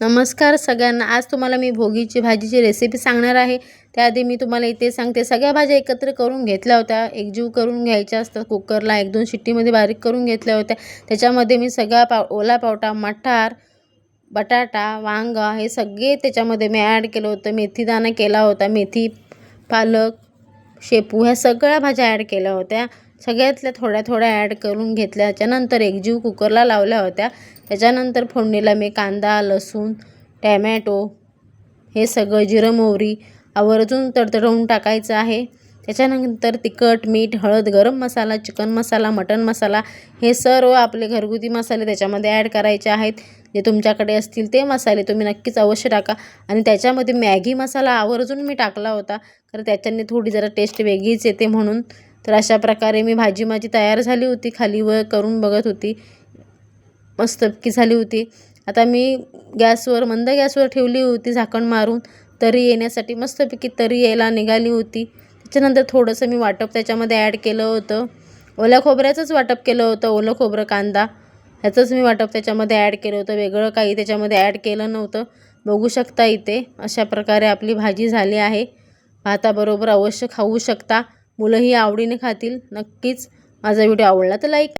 नमस्कार सगळ्यांना. आज तुम्हाला मी भोगीची भाजीची रेसिपी सांगणार आहे. त्याआधी मी तुम्हाला इथे सांगते सगळ्या भाज्या एकत्र करून घेतल्या होत्या. एकजीव करून घ्यायच्या असतात कुकरला एक दोन शिट्टीमध्ये बारीक करून घेतल्या होत्या. त्याच्यामध्ये मी सगळा पाव ओला पावटा मठार बटाटा वांगा हे सगळे त्याच्यामध्ये मी ॲड केलं होतं. मेथीदाणा केला होता मेथी पालक शेपू ह्या सगळ्या भाज्या ॲड केल्या होत्या. सगळ्यातल्या थोड्या थोड्या ॲड करून घेतल्या त्याच्यानंतर एकजीव कुकरला लावल्या होत्या. त्याच्यानंतर फोडणीला मी कांदा लसूण टॅमॅटो हे सगळं जिरं मोहरी आवर्जून तडतडवून टाकायचं आहे. त्याच्यानंतर तिखट मीठ हळद गरम मसाला चिकन मसाला मटन मसाला हे सर्व आपले घरगुती मसाले त्याच्यामध्ये ॲड करायचे आहेत. जे तुमच्याकडे असतील ते मसाले तुम्ही नक्कीच अवश्य टाका. आणि त्याच्यामध्ये मॅगी मसाला आवर्जून मी टाकला होता. कारण त्याच्याने थोडी जरा टेस्ट वेगळीच येते म्हणून. तर अशा प्रकारे मी भाजी माझी तयार झाली होती खाली वर करून बघत होती. मस्तपैकी झाली होती. आता मी गॅसवर मंद गॅसवर ठेवली होती झाकण मारून. तरी येण्यासाठी मस्तपैकी तरी यायला निघाली होती. त्याच्यानंतर थोडंसं मी वाटप त्याच्यामध्ये ॲड केलं होतं. ओल्या खोबऱ्याचंच वाटप केलं होतं ओलं खोबरं कांदा. ह्याचंच मी वाटप त्याच्यामध्ये ॲड केलं होतं. वेगळं काही त्याच्यामध्ये ॲड केलं नव्हतं. बघू शकता इथे अशा प्रकारे आपली भाजी झाली आहे. भाताबरोबर अवश्य खाऊ शकता. मुलंही आवडीने खातील. नक्कीच माझा व्हिडिओ आवडला तर लाईक